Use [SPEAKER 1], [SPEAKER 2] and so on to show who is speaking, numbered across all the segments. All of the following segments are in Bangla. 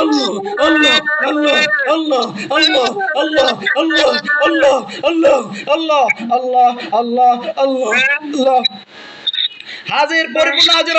[SPEAKER 1] আল্লাহ আল্লাহ আল্লাহ আল্লাহ আল্লাহ আল্লাহ আল্লাহ আল্লাহ আল্লাহ আল্লাহ আল্লাহ আল্লাহ আল্লাহ আল্লাহ হাজির পরিপূর্ণ হাজির।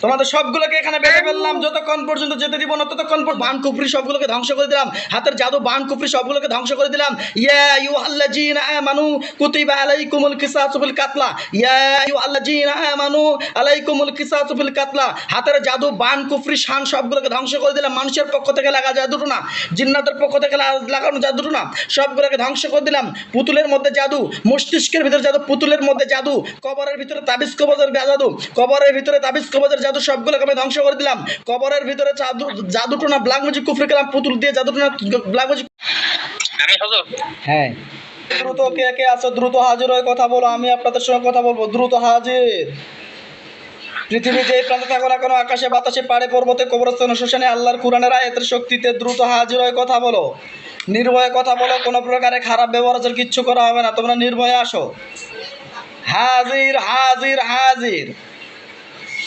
[SPEAKER 1] তোমাদের সবগুলোকে এখানে বেঁধে ফেললাম। যতক্ষণ পর্যন্ত যেতে দিব না, ততক্ষণ বান কুফরি সবগুলোকে ধ্বংস করে দিলাম। হাতের জাদু বান কুফরি সবগুলোকে ধ্বংস করে দিলাম। ইয়া ইউ আল্লাহ আল্লাযিনা আমানু কুতিবা আলাইকুমুল কিসাসু ফিল কাতলা। ইয়া ইউ আল্লাহ আল্লাযিনা আমানু আলাইকুমুল কিসাসু ফিল কাতলা। হাতের জাদু, বান কুফরি, শান সবগুলোকে ধ্বংস করে দিলাম। মানুষের পক্ষ থেকে লাগা জাদুটো না। জিন্নাতের পক্ষ থেকে লাগা- লাগানো জাদুটো না। সবগুলোকে ধ্বংস করে দিলাম। পুতুলের মধ্যে জাদু, মস্তিষ্কের ভিতরে জাদু, পুতুলের মধ্যে জাদু, কবরের ভিতরে তাবিজ কবজের জাদু, কবরের ভিতরে তাবিজ কবজের জাদু সবগুলোকে আমি ধ্বংস করে দিলাম। কবরের ভিতরে জাদু জাদুটো না ব্ল্যাক ম্যাজিক কুফরি খেলাম পুতুল দিয়ে জাদুটো না ব্ল্যাক ম্যাজিক
[SPEAKER 2] আমি হুজুর
[SPEAKER 1] হ্যাঁ। দ্রুত কে কে আছো? দ্রুত হাজির হয়ে কথা বলো আমি আপনাদের সঙ্গে কথা বলব। দ্রুত হাজির। পৃথিবী যেই প্রান্তে থাকো না কেন আকাশে বাতাসে পাড়ে পর্বতে কবরস্থানে শ্মশানে আল্লাহর কোরআনের আয়াতের শক্তিতে দ্রুত হাজির হয়ে কথা বলো। নির্ভয়ে কথা বলো কোনো প্রকারে খারাপ ব্যবহার আচার কিচ্ছু করা হবে না। তোমরা নির্ভয়ে আসো। হাজির হাজির হাজির।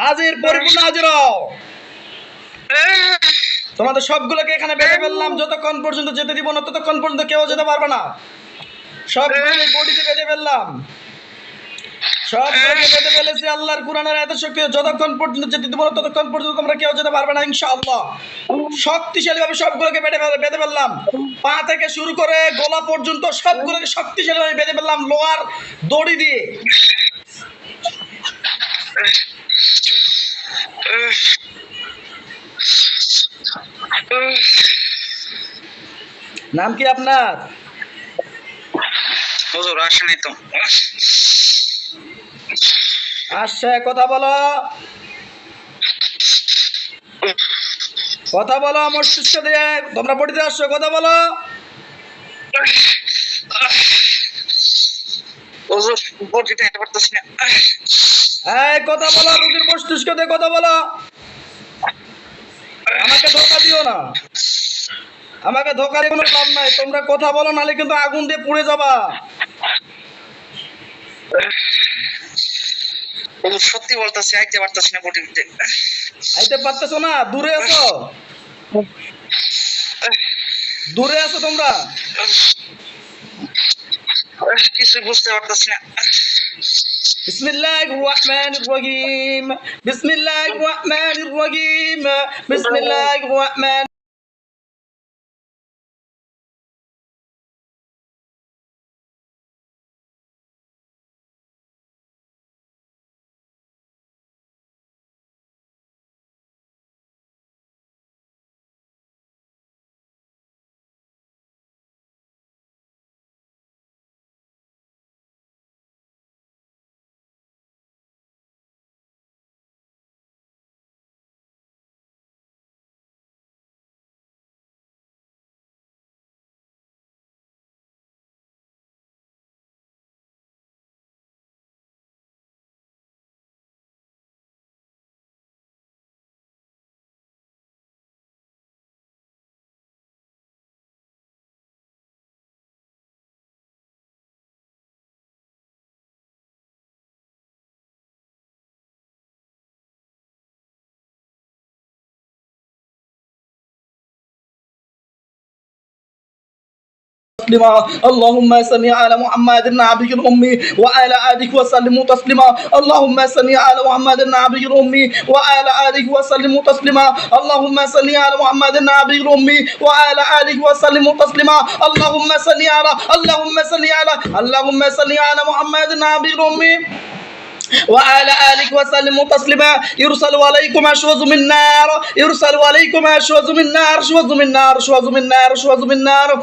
[SPEAKER 1] হাজির পরিপূর্ণ হাজির তোমাদের সবগুলোকে এখানে বেঁধে ফেললাম, যতক্ষণ পর্যন্ত যেতে দিব না, ততক্ষণ পর্যন্ত কেউ যেতে পারবে না। সবগুলোকে বডিতে বেঁধে ফেললাম। সবগুলোকে বেঁধে ফেলেছি আল্লাহর এত শক্তি যতক্ষণ পর্যন্ত যেতে দিব না, ততক্ষণ পর্যন্ত তোমরা কেউ যেতে পারবে না, ইনশাআল্লাহ। শক্তিশালী ভাবে সবগুলোকে বেঁধে বেঁধে ফেললাম। পা থেকে শুরু করে গলা পর্যন্ত সবগুলোকে শক্তিশালী ভাবে বেঁধে ফেললাম, লোহার দড়ি দিয়ে। নাম কি আপনার?
[SPEAKER 2] হুজুর আসেনি তো।
[SPEAKER 1] আসছে কথা বলো। কথা বলো মস্তিষ্ক দিয়ে তোমরা পড়িতে আসছো কথা বলো। কথা বলো রুগীর মস্তিষ্ক দিয়ে কথা বলো। আমাকে ধোকা দিও না। আমাকে ধোকা দিয়ে কোনো লাভ নাই তোমরা কথা বলো নালে কিন্তু আগুন দিয়ে পুড়ে যাবা
[SPEAKER 2] হুজুর সত্যি বলতেছি আইতে পারতেছি না বডিতে
[SPEAKER 1] আইতে পারতেছো না দূরে আছো দূরে আছো তোমরা
[SPEAKER 2] কিছুই বুঝতে পারতেছি না
[SPEAKER 1] بسم الله الرحمن الرحيم بسم الله الرحمن الرحيم بسم الله الرحمن تسليما اللهم صل على محمد النبي الأمي وعلى آله وسلم تسليما اللهم صل على محمد النبي الأمي وعلى آله وسلم تسليما اللهم صل على محمد النبي الأمي وعلى آله وسلم تسليما اللهم صل على اللهم صل على اللهم صل على محمد النبي الأمي وعلى آله وسلم تسليما يرسل عليكم أشواز من نار يرسل عليكم أشواز من نار شواز من نار شواز من نار شواز من نار.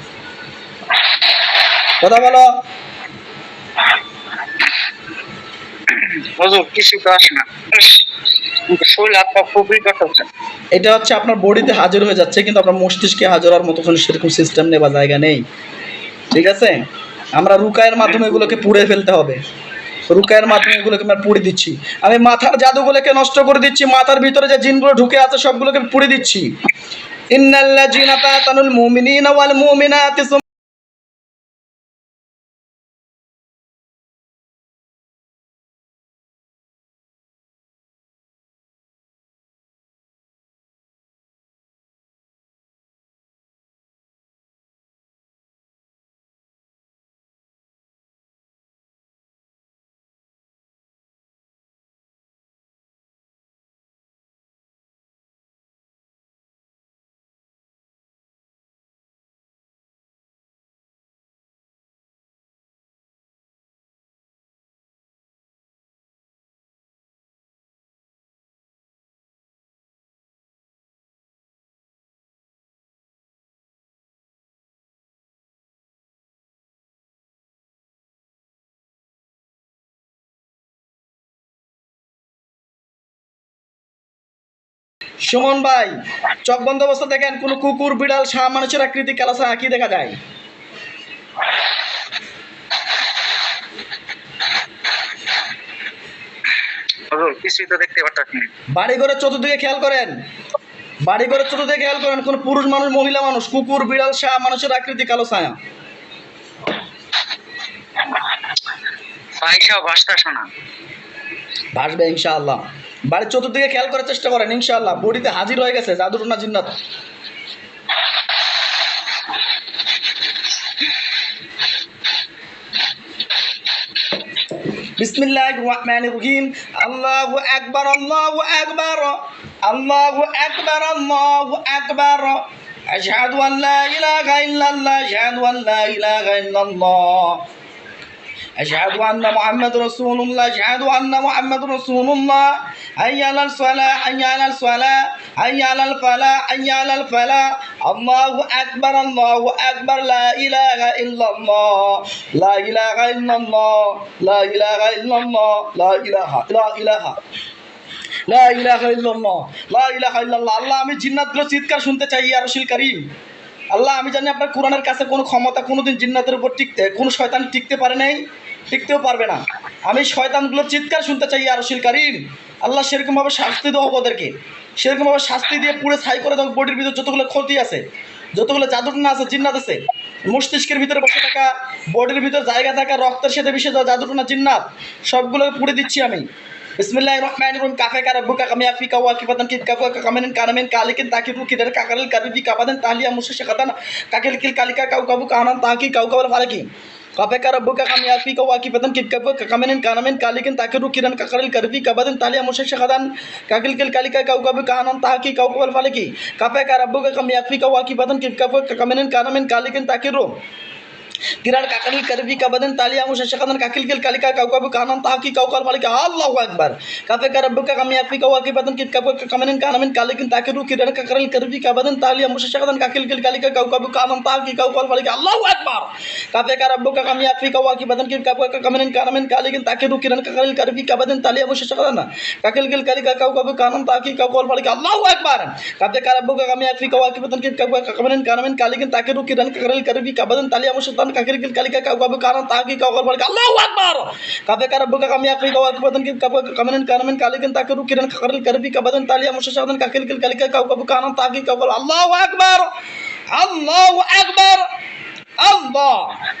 [SPEAKER 1] কষ্ট
[SPEAKER 2] হচ্ছে।
[SPEAKER 1] এটা হচ্ছে আপনার বডিতে হাজির হয়ে যাচ্ছে কিন্তু আপনার মস্তিষ্কে হাজির হওয়ার মতো কোনো সেরকম সিস্টেম নেই বা জায়গা নেই। ঠিক আছে? আমরা রুকায়ের মাধ্যমে এগুলোকে পুড়ে ফেলতে হবে। রুকায়ের মাধ্যমে এগুলোকে আমরা পুড়ে দিচ্ছি। আমি মাথার জাদুগুলোকে নষ্ট করে দিচ্ছি মাথার ভিতরে যে জিনগুলো ঢুকে আছে সবগুলোকে পুড়ে দিচ্ছি। ইন্নাল্লাযীনা ফাতানুল মুমিনিনা ওয়াল মুমিনাতি সুমন ভাই চক বন্ধ অবস্থা দেখেন কোনো কুকুর বিড়াল সাপ মানুষের আকৃতি কালাসা কি দেখা যায়? বাড়ি ঘরের চতুর্দিকে খেয়াল করেন। বাড়ি ঘরের চতুর্দিকে খেয়াল করেন কোন পুরুষ মানুষ মহিলা মানুষ কুকুর বিড়াল সাপ মানুষের আকৃতি কালো ছায়া। ভাসবে ইনশাআল্লাহ। বাড়ির চতুর্দিকে খেয়াল করার চেষ্টা করেন ইনশাল্লাহ বডিতে হাজির হয়ে গেছে জাদুটনা জিন্নাত। বিসমিল্লাহির রহমানির রহিম। আল্লাহু আকবার আল্লাহু আকবার আল্লাহু আকবার আল্লাহু আকবার। আশহাদু ইলাহা ইল্লাল্লাহ, আশহাদু ইলাহা ইল্লাল্লাহ। حي على الصلاة حي على الصلاة حي على الفلاح حي على الفلاح الله أكبر الله أكبر لا إله إلا الله لا إله إلا الله لا إله إلا الله لا إله لا إله লা ইলাহা ইল্লাল্লাহ লা ইলাহা ইল্লাল্লাহ আল্লাহ আমি জিন্নাতগুলো চিৎকার শুনতে চাই ইয়া রাসূল করিম আল্লাহ আমি জানি আপনার কোরআনের কাছে কোনো ক্ষমতা কোনোদিন জিন্নাতের উপর টিকতে কোনো শয়তান টিকতে পারে নাই টিকতেও পারবে না। আমি শয়তানগুলোর চিৎকার শুনতে চাই রাসূল করিম। আল্লাহ সেরকমভাবে শাস্তি দেবো ওদেরকে। সেরকমভাবে শাস্তি দিয়ে পুরো ছাই করে দেবো বডির ভিতরে যতগুলো ক্ষতি আছে, যতগুলো জাদুটনা আছে, জিন্নাত আছে, মস্তিষ্কের ভিতরে বসে থাকা, বডির ভিতরে জায়গা থাকা, রক্তের সাথে মিশে যাওয়া জাদুটনা জিন্নাত সবগুলোকে পুড়ে দিচ্ছি আমি। বিসমিল্লাহির রহমানির রহিম। কাফে কারা বুকা কামি আফি কাওয়া কি পাতান কিত কিল কালিকা কাউ কাবু কানান তাকি কাউ কাবল ফালাকি। কাফে কারা বুকা কামি আফি কাওয়া কি পাতান কিত কাফা কামেন কানামেন কালিকিন তাকি রু কিরান কাকারিল কারিবি কাপাদেন তাহলিয়া মুসে শেখাতান কাকিল কিল কালিকা কাউ কাবু किरण काकली करबी का बदन तालिया तालियाम शकदन काकिल किल कालिका काउका भी कानन ताकी काउकल मालिक अल्लाहू अकबर काफे का रब का कमी आपकी कौवा की बदन कित कब कानन काले किन ताकि रू किरण का करल करबी का बदन तालिया तालियाम शकदन काकिल किल कालिका काउका भी कानन ताकी काउकल मालिक अल्लाहू अकबर काफे का रब का कमी आपकी कौवा की बदन कित कब कानन काले किन ताकि रू किरण का करल करबी का बदन तालिया तालियाम शकदन काकिल किल कालिका काउका भी कानन ताकी काउकल मालिक अल्लाहू अकबर काफे का रब का कमी आपकी कौवा की बदन कित कब कानन काले किन ताकि रू किरण का करल करबी का बदन तालिया तालियाम शकदन मान ककर गिल कलिका का गब कारण ताकि का ओकर बड़का अल्लाह अकबर काबे का रब का कम याकरी का बदन के कब कमनन कानमन कालिकन ताकरु किरण खरल करबी का बदन तालिया मुशशादन का किल किल कलिका का गब कारण ताकि का ओकर अल्लाह अकबर अल्लाह अकबर अल्लाह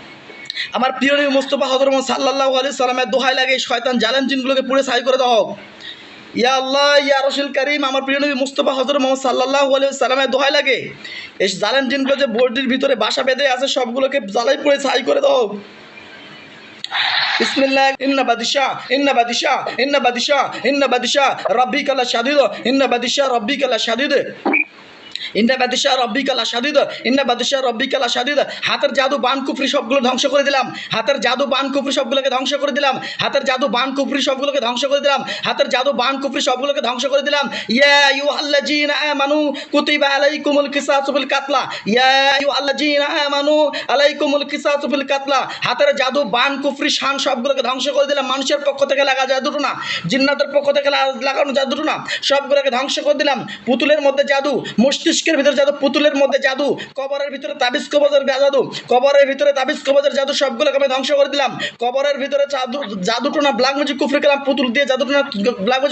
[SPEAKER 1] আমার প্রিয় নবী মুস্তফা হজরত মোহাম্মদ সাল্লাল্লাহু আলাইহি সাল্লামের দোহাই লাগে, শয়তান জালেম জিনগুলোকে পুড়ে ছাই করে দাও। ইয়া আল্লাহ, ইয়া রসুল করিম, আমার প্রিয় নবী মুস্তফা হজরত মোহাম্মদ সাল্লাল্লাহু আলাইহি সাল্লামের দোহাই লাগে। এই জালেম জিনগুলো যে বোর্ডটির ভিতরে বাসা বেঁধে আছে, সবগুলোকে জ্বালাই পুড়ে ছাই করে দাও। বিসমিল্লাহ, ইন্না বাদিশা ইন্না বাদিশা ইন্না বাদিশা ইন্না বাদিশা রব্বিকালা শাদিদ, ইন্না বাদিশা রব্বিকালা শাদিদ। ইন্না বাদিশা রব্বিকালা শাদিদ ইন্না বাদিশা রব্বিকালা শাদিদ হাতের জাদু বান কুফরি সবগুলো ধ্বংস করে দিলাম। হাতের জাদু বান কুফরি সবগুলোকে ধ্বংস করে দিলাম। হাতের জাদু বান কুফরি সবগুলোকে ধ্বংস করে দিলাম। হাতের জাদু বান কুফরি সবগুলোকে ধ্বংস করে দিলাম। ইয়া ইউ আল্লাহ আইয়ুহাল্লাযীনা আমানু কুতিবা আলাইকুমুল কিসাসু বিল কাতলা। ইয়া ইউ আল্লাহ আইয়ুহাল্লাযীনা আমানু আলাইকুমুল কিসাসু বিল কাতলা। হাতের জাদু বান কুফরি শান সবগুলোকে ধ্বংস করে দিলাম। মানুষের পক্ষ থেকে লাগা জাদুটো না। জিন্নাতের পক্ষ থেকে লাগা- লাগানো জাদুটো না। সবগুলোকে ধ্বংস করে দিলাম। পুতুলের মধ্যে জাদু মস্তিষ্কের ভিতরে জাদু, পুতুলের মধ্যে জাদু, কবরের ভিতরে তাবিজ, কবজের জাদু, কবরের ভিতরে তাবিজ, কবজের জাদু সবগুলোকে আমি ধ্বংস করে দিলাম। কবরের ভিতরে জাদু জাদুটোনা ব্ল্যাক ম্যাজিক কুফরি কালাম, পুতুল দিয়ে জাদুটোনা ব্ল্যাক ম্যাজিক